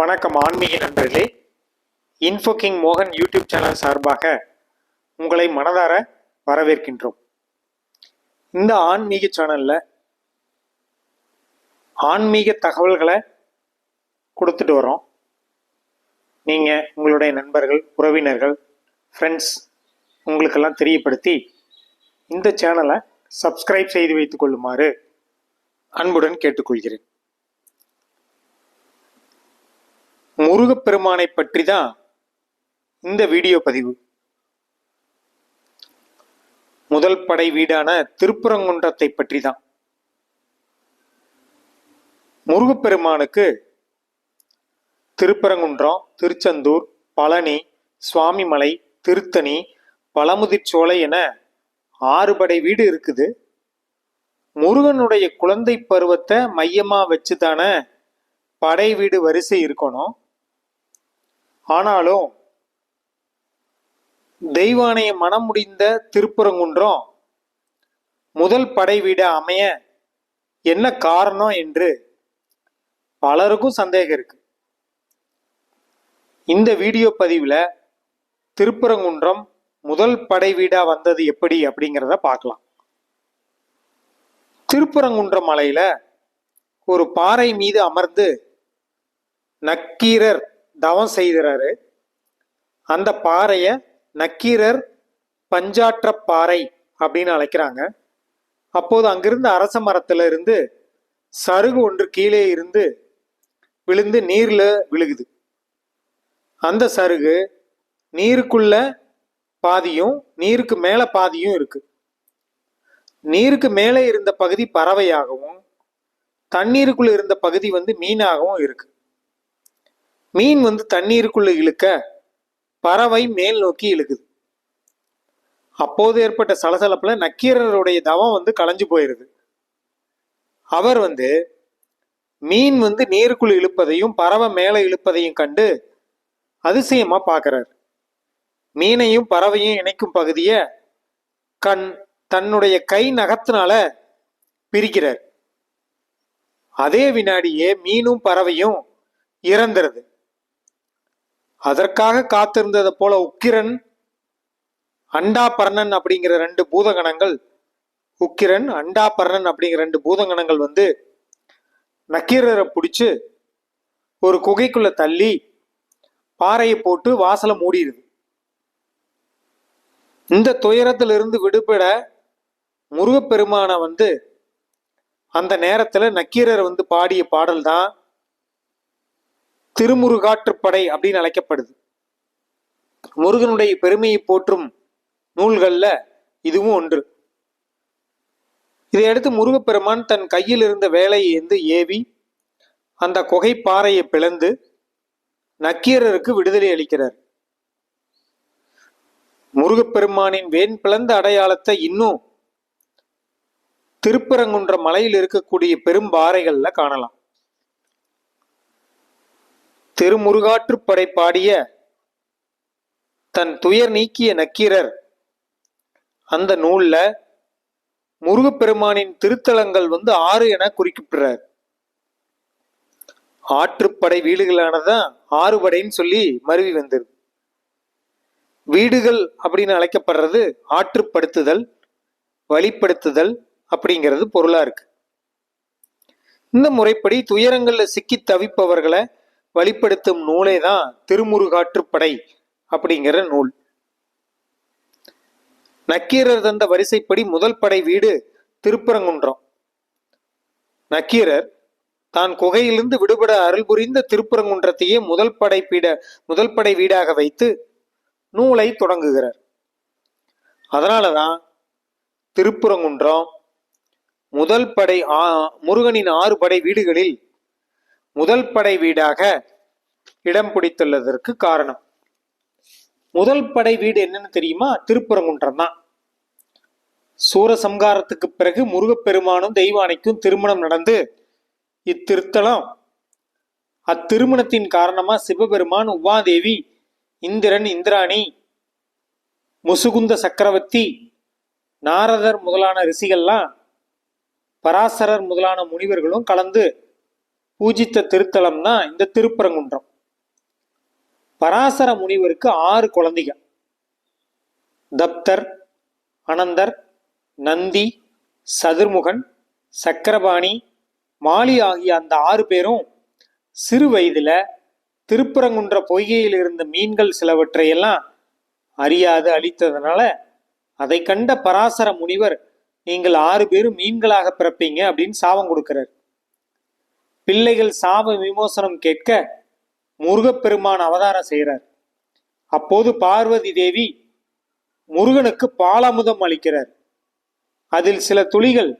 வணக்கம் ஆன்மீக நண்பர்களே. இன்ஃபோகிங் மோகன் யூடியூப் சேனல் சார்பாக உங்களை மனதார வரவேற்கின்றோம். இந்த ஆன்மீக சேனலில் ஆன்மீக தகவல்களை கொடுத்துட்டு வரோம். நீங்கள் உங்களுடைய நண்பர்கள் உறவினர்கள் ஃப்ரெண்ட்ஸ் உங்களுக்கெல்லாம் தெரியப்படுத்தி இந்த சேனலை சப்ஸ்கிரைப் செய்து வைத்துக் கொள்ளுமாறு அன்புடன் கேட்டுக்கொள்கிறேன். முருகப்பெருமானை பற்றி தான் இந்த வீடியோ பதிவு. முதல் படை வீடான திருப்பரங்குன்றத்தை பற்றி தான் முருகப்பெருமானுக்கு திருப்பரங்குன்றம் திருச்செந்தூர் பழனி சுவாமிமலை திருத்தணி பழமுதிர்ச்சோலை என ஆறு படை வீடு இருக்குது. முருகனுடைய குழந்தை பருவத்தை மையமாக வச்சு தானே படை வீடு வரிசை இருக்கணும். ஆனாலும் தெய்வானைய மனம் முடிந்த திருப்பரங்குன்றம் முதல் படை வீடு அமைய என்ன காரணம் என்று பலருக்கும் சந்தேகம் இருக்கு. இந்த வீடியோ பதிவில் திருப்பரங்குன்றம் முதல் படை வீடாக வந்தது எப்படி அப்படிங்கிறத பார்க்கலாம். திருப்புறங்குன்றம் மலையில் ஒரு பாறை மீது அமர்ந்து நக்கீரர் தவம் செய்கிறாரு. அந்த பாறையை நக்கீரர் பஞ்சாற்ற பாறை அப்படின்னு அழைக்கிறாங்க. அப்போது அங்கிருந்த அரச மரத்துல இருந்து சருகு ஒன்று கீழே இருந்து விழுந்து நீர்ல விழுகுது. அந்த சருகு நீருக்குள்ள பாதியும் நீருக்கு மேல பாதியும் இருக்கு. நீருக்கு மேலே இருந்த பகுதி பறவையாகவும் தண்ணீருக்குள்ள இருந்த பகுதி வந்து மீனாகவும் இருக்கு. மீன் வந்து தண்ணீருக்குள்ள இழுக்க பறவை மேல் நோக்கி இழுக்குது. அப்போது ஏற்பட்ட சலசலப்பில் நக்கீரருடைய தவம் வந்து களைஞ்சு போயிருது. அவர் வந்து மீன் வந்து நீருக்குள் இழுப்பதையும் பறவை மேலே இழுப்பதையும் கண்டு அதிசயமாக பார்க்குறார். மீனையும் பறவையும் இணைக்கும் பகுதியை கண் தன்னுடைய கை நகத்தினால பிரிக்கிறார். அதே வினாடியே மீனும் பறவையும் இறந்துருது. அதற்காக காத்திருந்தது போல உக்கிரன் அண்டாபர்ணன் அப்படிங்கிற ரெண்டு பூதகணங்கள் உக்கிரன் அண்டாபர்ணன் அப்படிங்கிற ரெண்டு பூதகணங்கள் வந்து நக்கீரரை பிடிச்சு ஒரு குகைக்குள்ள தள்ளி பாறையை போட்டு வாசலை மூடிடுது. இந்த துயரத்திலிருந்து விடுபட முருகப்பெருமானை வந்து அந்த நேரத்தில் நக்கீரர் வந்து பாடிய பாடல் தான் திருமுருகாற்றுப்படை அப்படின்னு அழைக்கப்படுது. முருகனுடைய பெருமையை போற்றும் நூல்களில் இதுவும் ஒன்று. இதையடுத்து முருகப்பெருமான் தன் கையில் இருந்த வேலையை வந்து ஏவி அந்த குகைப்பாறையை பிளந்து நக்கீரருக்கு விடுதலை அளிக்கிறார். முருகப்பெருமானின் வேன் பிளந்த அடையாளத்தை இன்னும் திருப்பரங்குன்ற மலையில் இருக்கக்கூடிய பெரும்பாறைகளில் காணலாம். திருமுருகாற்றுப்படை பாடிய தன் துயர் நீக்கிய நக்கீரர். அந்த நூல்ல முருகப்பெருமானின் திருத்தலங்கள் வந்து ஆறு என குறிக்கப்படுறார் ஆற்றுப்படை வீடுகளானதான் ஆறுபடைன்னு சொல்லி மருவி வந்தது வீடுகள் அப்படின்னு அழைக்கப்படுறது ஆற்றுப்படுத்துதல் வழிப்படுத்துதல் அப்படிங்கிறது பொருளா இருக்கு. இந்த முறைப்படி துயரங்களில் சிக்கி தவிப்பவர்களை வழிப்படுத்தும் நூலே தான் திருமுருகாற்றுப்படை அப்படிங்கிற நூல். நக்கீரர் தந்த வரிசைப்படி முதல் படை வீடு திருப்பரங்குன்றம். நக்கீரர் தான் குகையிலிருந்து விடுபட அருள் புரிந்த திருப்பரங்குன்றத்தையே முதல் படை பீட முதல் படை வீடாக வைத்து நூலை தொடங்குகிறார். அதனாலதான் திருப்புறங்குன்றம் முதல் படை ஆ- முருகனின் ஆறு படை வீடுகளில் முதல் படை வீடாக இடம் பிடித்துள்ளதற்கு காரணம். முதல் படை வீடு என்னன்னு தெரியுமா? திருப்பரங்குன்றம் தான். சூரசம்காரத்துக்கு பிறகு முருகப்பெருமானும் தெய்வானைக்கும் திருமணம் நடந்து இத்திருத்தலம். அத்திருமணத்தின் காரணமா சிவபெருமான் உமாதேவி இந்திரன் இந்திராணி முசுகுந்த சக்கரவர்த்தி நாரதர் முதலான ரிஷிகள்லாம் பராசரர் முதலான முனிவர்களும் கலந்து பூஜித்த திருத்தலம் தான் இந்த திருப்பரங்குன்றம். பராசர முனிவருக்கு ஆறு குழந்தைகள். தப்தர் அனந்தர் நந்தி சதுர்முகன் சக்கரபாணி மாலி ஆகிய அந்த ஆறு பேரும் சிறு வயதில் திருப்பரங்குன்ற பொய்கையில் இருந்த மீன்கள் சிலவற்றையெல்லாம் அறியாது அழித்ததுனால அதை கண்ட பராசர முனிவர் நீங்கள் ஆறு பேரும் மீன்களாக பிறப்பீங்க அப்படின்னு சாபம் கொடுக்கிறார். பிள்ளைகள் சாப விமோசனம் கேட்க முருகப்பெருமான் அவதாரம் செய்கிறார். அப்போது பார்வதி தேவி முருகனுக்கு பாலாமுதம் அளிக்கிறார். அதில் சில துளிகள்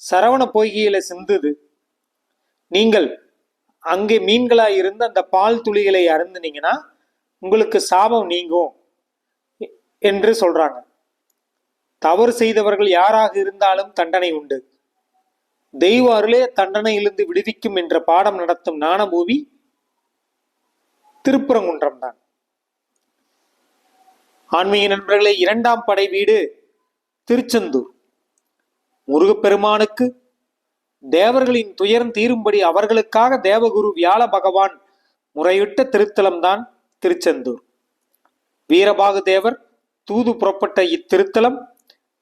சரவண பொய்கையில சிந்துது. நீங்கள் அங்கே மீன்களாக இருந்து அந்த பால் துளிகளை அருந்துனீங்கன்னா உங்களுக்கு சாபம் நீங்கும் என்று சொல்றாங்க. தவறு செய்தவர்கள் யாராக இருந்தாலும் தண்டனை உண்டு. தெய்வ அருளே தண்டனையிலிருந்து விடுவிக்கும் என்ற பாடம் நடத்தும் ஞானபூமி திருப்புறங்குன்றம் தான். ஆன்மீக நண்பர்களே இரண்டாம் படை வீடு திருச்செந்தூர். முருகப்பெருமானுக்கு தேவர்களின் துயரம் தீரும்படி அவர்களுக்காக தேவகுரு வியாழ பகவான் முறையிட்ட திருத்தலம்தான் திருச்செந்தூர். வீரபாகு தேவர் தூது புறப்பட்ட இத்திருத்தலம்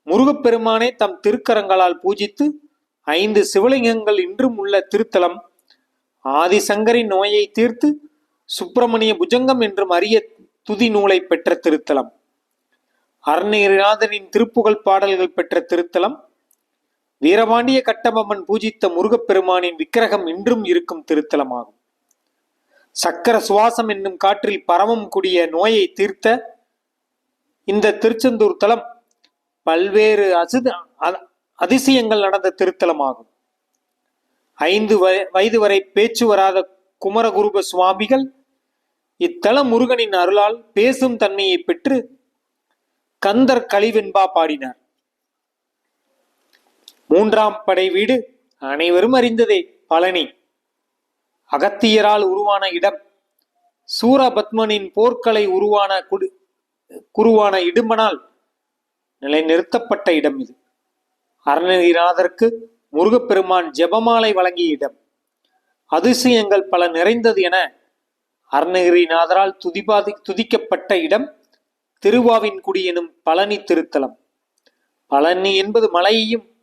முருகப்பெருமானே தம் திருக்கரங்களால் பூஜித்து ஐந்து சிவலிங்கங்கள் இன்றும் உள்ள திருத்தலம். ஆதிசங்கரின் நோயை தீர்த்து சுப்பிரமணிய புஜங்கம் என்றும் அரிய துதி நூலை பெற்ற திருத்தலம். அருணகிரிநாதனின் திருப்புகழ் பாடல்கள் பெற்ற திருத்தலம். வீரபாண்டிய கட்டபொம்மன் பூஜித்த முருகப்பெருமானின் விக்கிரகம் இன்றும் இருக்கும் திருத்தலமாகும். சக்கர சுவாசம் என்னும் காற்றில் பரமம் கூடிய நோயை தீர்த்த இந்த திருச்செந்தூர் தலம் பல்வேறு அசுத அ- அதிசயங்கள் நடந்த திருத்தலமாகும். ஐந்து வய- வயது வரை பேச்சு வராத குமரகுருப சுவாமிகள் இத்தல முருகனின் அருளால் பேசும் தன்மையை பெற்று கந்தர் கலிவெண்பா பாடினார். மூன்றாம் படை வீடு அனைவரும் அறிந்ததே பழனி. அகத்தியரால் உருவான இடம் சூரபத்மனின் போர்க்கலை உருவான குடு குருவான இடும்பனால் நிலைநிறுத்தப்பட்ட இடம் இது. அருணகிரிநாதருக்கு முருகப்பெருமான் ஜெபமாலை வழங்கிய இடம். அதிசயங்கள் பல நிறைந்தது என அருணகிரிநாதரால் துதிபாதி துதிக்கப்பட்ட இடம் திருவாவின்குடி எனும் பழனி திருத்தலம். பழனி என்பது மலையையும்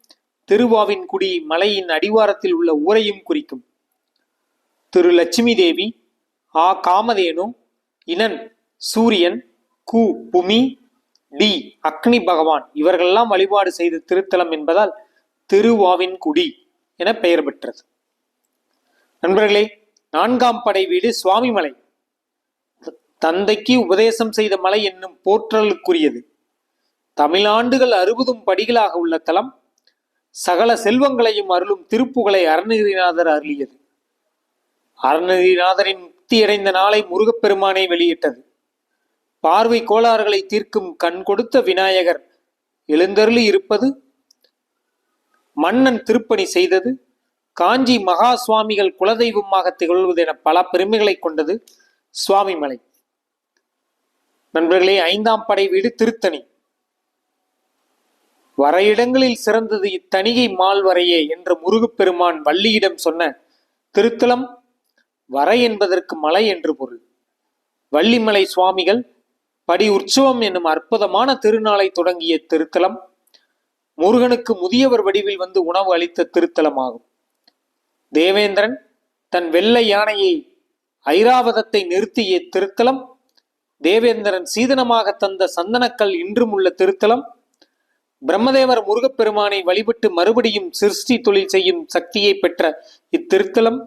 திருவாவின்குடி மலையின் அடிவாரத்தில் உள்ள ஊரையும் குறிக்கும். திரு லட்சுமி தேவி ஆ. காமதேனு இனன் சூரியன் கு. புமி டி அக்னி பகவான். இவர்களெல்லாம் வழிபாடு செய்த திருத்தலம் என்பதால் திருவாவின்குடி என பெயர் பெற்றது. நண்பர்களே நான்காம் படை வீடு சுவாமிமலை. மலை தந்தைக்கு உபதேசம் செய்த மலை என்னும் போற்றலுக்குரியது. தமிழாண்டுகள் அறுபதும் படிகளாக உள்ள தலம் சகல செல்வங்களையும் அருளும் திருப்புகளை அருணகிரிநாதர் அருளியது. அருணகிரிநாதரின் முக்தியடைந்த நாளை முருகப்பெருமானை வெளியிட்டது. பார்வை கோளாறுகளை தீர்க்கும் கண் கொடுத்த விநாயகர் எழுந்தருளி இருப்பது மன்னன் திருப்பணி செய்தது காஞ்சி மகா சுவாமிகள் குலதெய்வமாக திகழ்வது என பல பெருமைகளை கொண்டது சுவாமிமலை நண்பர்களே ஐந்தாம் படை வீடு திருத்தணி. வர இடங்களில் சிறந்தது இத்தணிகை மால்வரையே என்று முருகப்பெருமான் வள்ளியிடம் சொன்ன திருத்தலம் வரை என்பதற்கு மலை என்று பொருள். வள்ளிமலை சுவாமிகள் படி உற்சவம் என்னும் அற்புதமான திருநாளை தொடங்கிய திருத்தலம் முருகனுக்கு முதியவர் வடிவில் வந்து உணவு அளித்த திருத்தலமாகும். தேவேந்திரன் தன் வெள்ளை யானையை ஐராவதத்தை நிறுத்திய திருத்தலம் தேவேந்திரன் சீதனமாக தந்த சந்தனக்கல் இன்றும் உள்ள திருத்தலம் பிரம்மதேவர் முருகப்பெருமானை வழிபட்டு மறுபடியும் சிருஷ்டி தொழில் செய்யும் சக்தியை பெற்ற இத்திருத்தலம்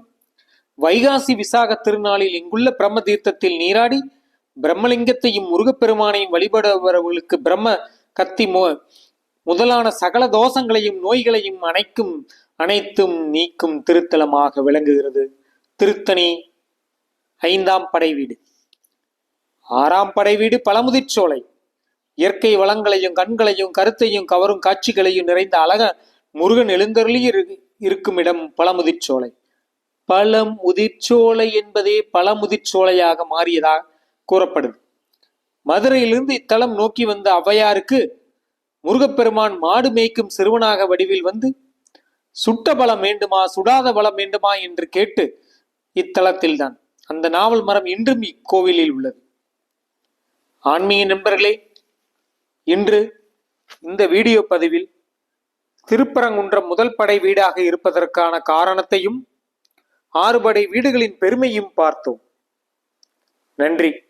வைகாசி விசாக திருநாளில் இங்குள்ள பிரம்ம தீர்த்தத்தில் நீராடி பிரம்மலிங்கத்தையும் முருகப்பெருமானையும் வழிபடுபவர்களுக்கு பிரம்ம கத்தி மு முதலான சகல தோஷங்களையும் நோய்களையும் அனைக்கும் அனைத்தும் நீக்கும் திருத்தலமாக விளங்குகிறது. திருத்தணி ஐந்தாம் படை வீடு. ஆறாம் படை வீடு பழமுதிர்ச்சோலை இயற்கை வளங்களையும் கண்களையும் கருத்தையும் கவரும் காட்சிகளையும் நிறைந்த அழக முருகன் எழுந்தருளி இருக்கும் இடம் பழமுதிர்ச்சோலை பழம் உதிர்ச்சோலை என்பதே பழமுதிர்ச்சோலையாக மாறியதாக கூறப்படுது. மதுரையிலிருந்து இத்தலம் நோக்கி வந்த ஔவையாருக்கு முருகப்பெருமான் மாடு மேய்க்கும் சிறுவனாக வடிவில் வந்து சுட்ட பலம் வேண்டுமா சுடாத பலம் வேண்டுமா? என்று கேட்டு இத்தலத்தில்தான். அந்த நாவல் மரம் இன்றும் இக்கோவிலில் உள்ளது. ஆன்மீக நண்பர்களே இன்று இந்த வீடியோ பதிவில் திருப்பரங்குன்றம் முதல் படை வீடாக இருப்பதற்கான காரணத்தையும் ஆறுபடை வீடுகளின் பெருமையும் பார்த்தோம். நன்றி.